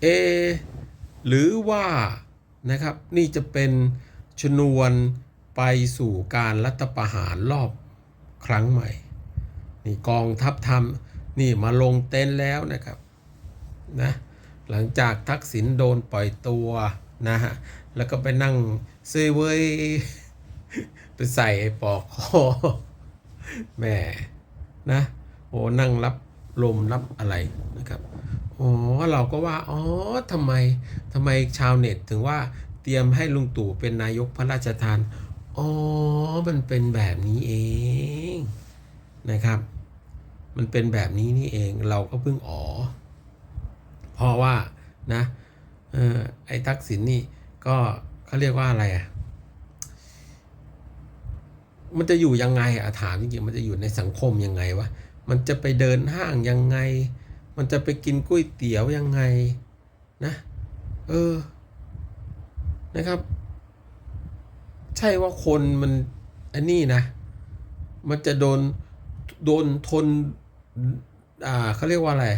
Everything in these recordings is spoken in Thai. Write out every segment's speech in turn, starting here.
เอหรือว่านะครับนี่จะเป็นชนวนไปสู่การรัฐประหารรอบครั้งใหม่ นี่กองทัพทำนี่มาลงเต็นแล้วนะครับนะหลังจากทักษิณโดนปล่อยตัวนะฮะแล้วก็ไปนั่งเซเว้ยไปใส่ปอกคอแม่นะโอ้นั่งรับลมรับอะไรนะครับ อ๋อเราก็ว่าอ๋อทำไมทำไมชาวเน็ตถึงว่าเตรียมให้ลุงตู่เป็นนายกพระราชทานอ๋อมันเป็นแบบนี้เองนะครับ มันเป็นแบบนี้นี่เองเราก็เพิ่งอ๋อเพราะว่านะออไอ้ทักษิณนี่ก็เขาเรียกว่าอะไรอะ มันจะอยู่ยังไงอะถามจริงๆมันจะอยู่ในสังคมยังไงวะ มันจะไปเดินห้างยังไง มันจะไปกินก๋วยเตี๋ยวยังไงนะ เออ นะครับ ใช่ว่าคนมันอันนี้นะ มันจะโดน โดนทน อ่าเขาเรียกว่าอะไร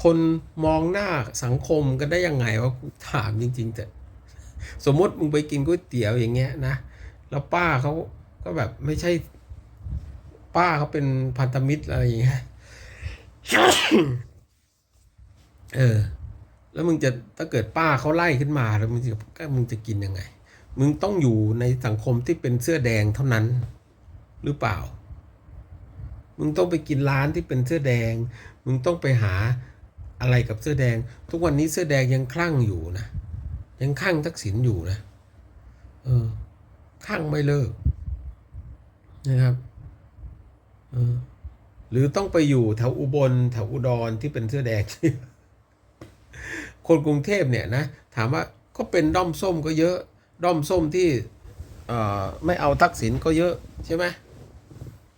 ทนมองหน้าสังคมกันได้ยังไงวะถามจริงๆแต่สมมติมึงไปกินก๋วยเตี๋ยวอย่างเงี้ยนะ แล้วป้าเขาก็แบบไม่ใช่ ป้าเขาเป็นพันธมิตรอะไรอย่างเงี้ย เออ แล้วมึงจะถ้าเกิดป้าเขาไล่ขึ้นมาแล้วมึงจะก็มึงจะกินยังไง มึงต้องอยู่ในสังคมที่เป็นเสื้อแดงเท่านั้น หรือเปล่า มึงต้องไปกินร้านที่เป็นเสื้อแดง มึงต้องไปหาอะไรกับเสื้อแดง ทุกวันนี้เสื้อแดงยังคลั่งอยู่นะยังคลั่งทักษิณอยู่นะเออข้างไม่เลิกนะครับ เออ หรือต้องไปอยู่แถวอุบลแถวอุดรที่เป็นเสื้อแดง คนกรุงเทพเนี่ยนะ ถามว่าก็เป็นด้อมส้มก็เยอะด้อมส้มที่ไม่เอาทักษิณก็เยอะใช่ไหม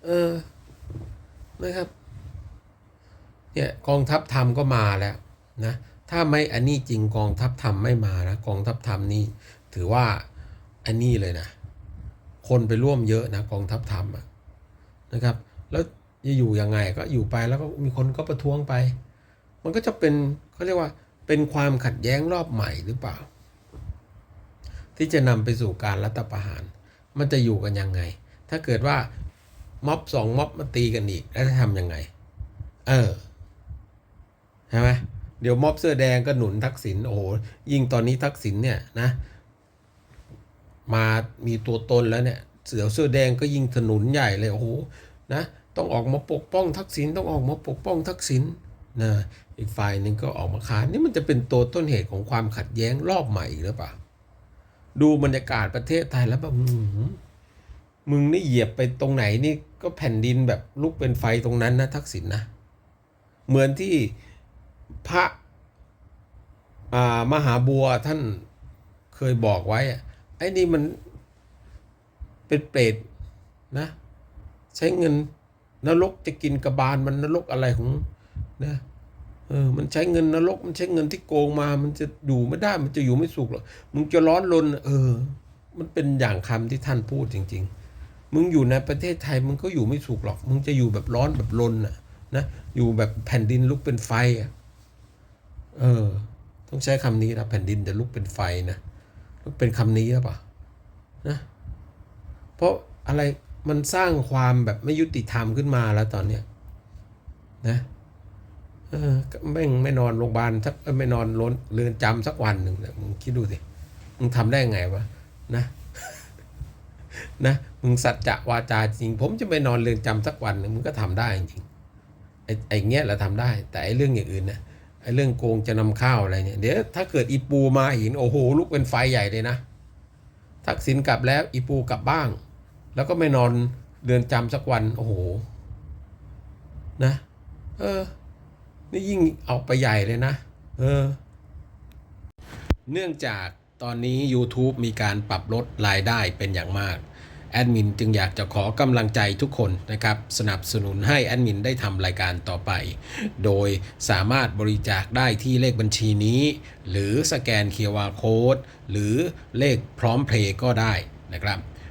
เออนะครับเนี่ยกองทัพธรรมก็มาแล้วนะถ้าไม่อันนี้จริงกองทัพธรรมไม่มานะกองทัพธรรมนี่ถือว่าอันนี้เลยนะ คนไปร่วมเยอะนะกองทัพธรรมนะครับ แล้ว จะอยู่ยังไงก็อยู่ไปแล้วก็มีคนก็ประท้วงไป มันก็จะเป็นเขาเรียกว่าเป็นความขัดแย้งรอบใหม่หรือเปล่า ที่จะนำไปสู่การรัฐประหาร มันจะอยู่กันยังไง ถ้าเกิดว่าม็อบสองม็อบมาตีกันอีกแล้วจะทำยังไง เออใช่ไหมเดี๋ยวม็อบเสื้อแดงก็หนุนทักษิณโอ้โหยิ่งตอนนี้ทักษิณเนี่ยนะมามีตัวตนแล้วเนี่ย เสือเสื้อแดงก็ยิ่งถนุนใหญ่เลยโอ้โหนะ ต้องออกมาปกป้องทักษิณต้องออกมาปกป้องทักษิณนะอีกฝ่ายหนึ่งก็ออกมาค้านนี่มันจะเป็นตัวต้นเหตุของความขัดแย้งรอบใหม่อีกหรือเปล่าดูบรรยากาศประเทศไทยแล้วแบบมึงนี่เหยียบไปตรงไหนนี่ก็แผ่นดินแบบลุกเป็นไฟตรงนั้นนะทักษิณนะเหมือนที่พระมหาบัวท่านเคยบอกไว้อะไอ้นี่มันเป็นเปรตนะ ใช้เงิน นรกจะกินกระบาลมันนรกอะไรของนะเออมันใช้เงินนรกมันใช้เงินที่โกงมา มันจะอยู่ไม่ได้มันจะอยู่ไม่สุขหรอกมึงจะร้อนรนเออ มันเป็นอย่างคำที่ท่านพูดจริง ๆ มึงอยู่ในประเทศไทยมึงก็อยู่ไม่สุขหรอก มึงจะอยู่แบบร้อนแบบรนน่ะนะอยู่แบบแผ่นดินลุกเป็นไฟอะเออ ต้องใช้คำนี้นะแผ่นดินจะลุกเป็นไฟนะลุกเป็นคำนี้หรือเปล่านะเพราะอะไร มันสร้างความแบบไม่ยุติธรรมขึ้นมาแล้วตอนเนี้ยนะเออก็แม่ไม่นอนโรงพยาบาลสักไม่นอนร้นเรือนจำสักวันหนึ่งนี่ยมึงคิดดูสิมึงทำได้ไงวะนะนะมึงสัจจะวาจาจริง ผมจะไปนอนเรือนจำสักวันหนึ่งมึงก็ทำได้จริงไอ้ไอ้เงี้ยเราทำได้ แต่ไอ้เรื่องอย่างอื่นนะไอ้เรื่องโกงจะนำข้าวอะไรเนี่ยเดี๋ยวถ้าเกิดอีปูมาห็นโอ้โหลุกเป็นไฟใหญ่เลยนะทักษิณกลับแล้วอีปูกลับบ้าง แล้วก็ไม่นอนเรือนจำสักวัน โอ้โห นะ เออ นี่ยิ่งเอาไปใหญ่เลยนะ เออ เนื่องจากตอนนี้ YouTube มีการปรับลดรายได้เป็นอย่างมากแอดมินจึงอยากจะขอกำลังใจทุกคนนะครับ สนับสนุนให้แอดมินได้ทำรายการต่อไป โดยสามารถบริจาคได้ที่เลขบัญชีนี้ หรือสแกน QR Code หรือเลขพร้อมเพลย์ก็ได้นะครับ